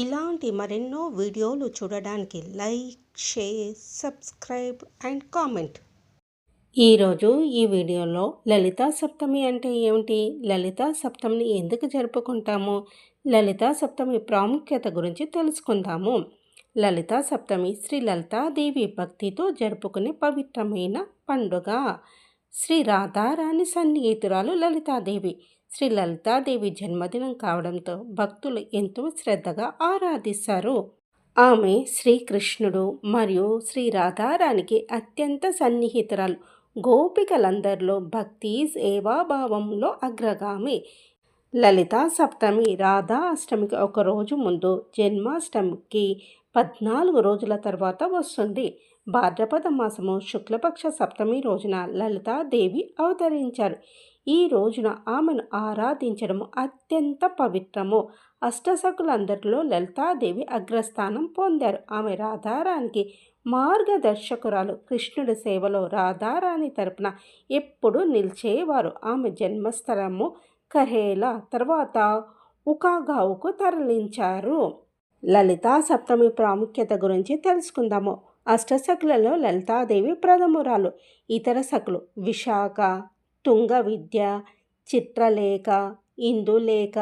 ఇలాంటి మరెన్నో వీడియోలు చూడడానికి like share subscribe and comment. ఈరోజు ఈ వీడియోలో లలితా సప్తమి అంటే ఏమిటి? లలితా సప్తమిని ఎందుకు జరుపుకుంటాము? లలితా సప్తమి ప్రాముఖ్యత గురించి తెలుసుకుందాము. లలితా సప్తమి శ్రీ లలితాదేవి భక్తితో జరుపుకునే పవిత్రమైన పండుగ. శ్రీ రాధారాణి సన్నిహితురాలు లలితాదేవి. శ్రీ లలితాదేవి జన్మదినం కావడంతో భక్తులు ఎంతో శ్రద్ధగా ఆరాధిస్తారు. ఆమె శ్రీకృష్ణుడు మరియు శ్రీ రాధారానికి అత్యంత సన్నిహితురాలు. గోపికలందరిలో భక్తి సేవాభావంలో అగ్రగామి. లలితా సప్తమి రాధా అష్టమికి ఒక రోజు ముందు జన్మాష్టమికి పద్నాలుగు రోజుల తర్వాత వస్తుంది. భాద్రపద మాసము శుక్లపక్ష సప్తమి రోజున లలితాదేవి అవతరించారు. ఈ రోజున ఆమెను ఆరాధించడం అత్యంత పవిత్రము. అష్టసకులందరిలో లలితాదేవి అగ్రస్థానం పొందారు. ఆమె రాధారానికి మార్గదర్శకురాలు. కృష్ణుడి సేవలో రాధారాణి తరపున ఎప్పుడూ నిలిచేవారు. ఆమె జన్మస్థలము కహేలా తర్వాత ఉకాగావుకు తరలించారు. లలితా సప్తమి ప్రాముఖ్యత గురించి తెలుసుకుందాము. అష్టశకులలో లలితాదేవి ప్రథమురాలు. ఇతర శకులు విశాఖ తుంగ విద్య చిత్రలేఖ ఇందులేఖ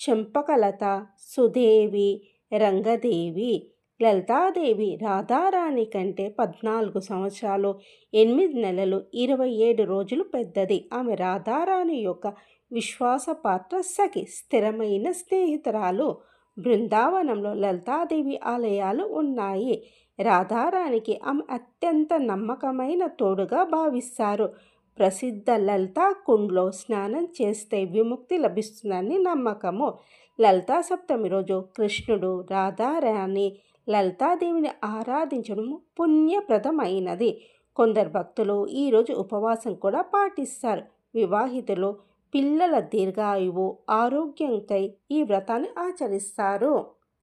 చెంపకలత సుదేవి రంగదేవి లలితాదేవి రాధారాణి కంటే పద్నాలుగు సంవత్సరాలు ఎనిమిది నెలలు ఇరవై ఏడు రోజులు పెద్దది. ఆమె రాధారాణి యొక్క విశ్వాసపాత్ర సఖి. స్థిరమైన స్నేహితురాలు. బృందావనంలో లలితాదేవి ఆలయాలు ఉన్నాయి. రాధారానికి ఆమె అత్యంత నమ్మకమైన తోడుగా భావిస్తారు. ప్రసిద్ధ లలితా కుండ్లో స్నానం చేస్తే విముక్తి లభిస్తుందని నమ్మకము. లలితా సప్తమి రోజు కృష్ణుడు రాధారాణి లలితాదేవిని ఆరాధించడం పుణ్యప్రదమైనది. కొందరు భక్తులు ఈరోజు ఉపవాసం కూడా పాటిస్తారు. వివాహితులు పిల్లల దీర్ఘాయువు ఆరోగ్యంకై ఈ వ్రతాన్ని ఆచరిస్తారు.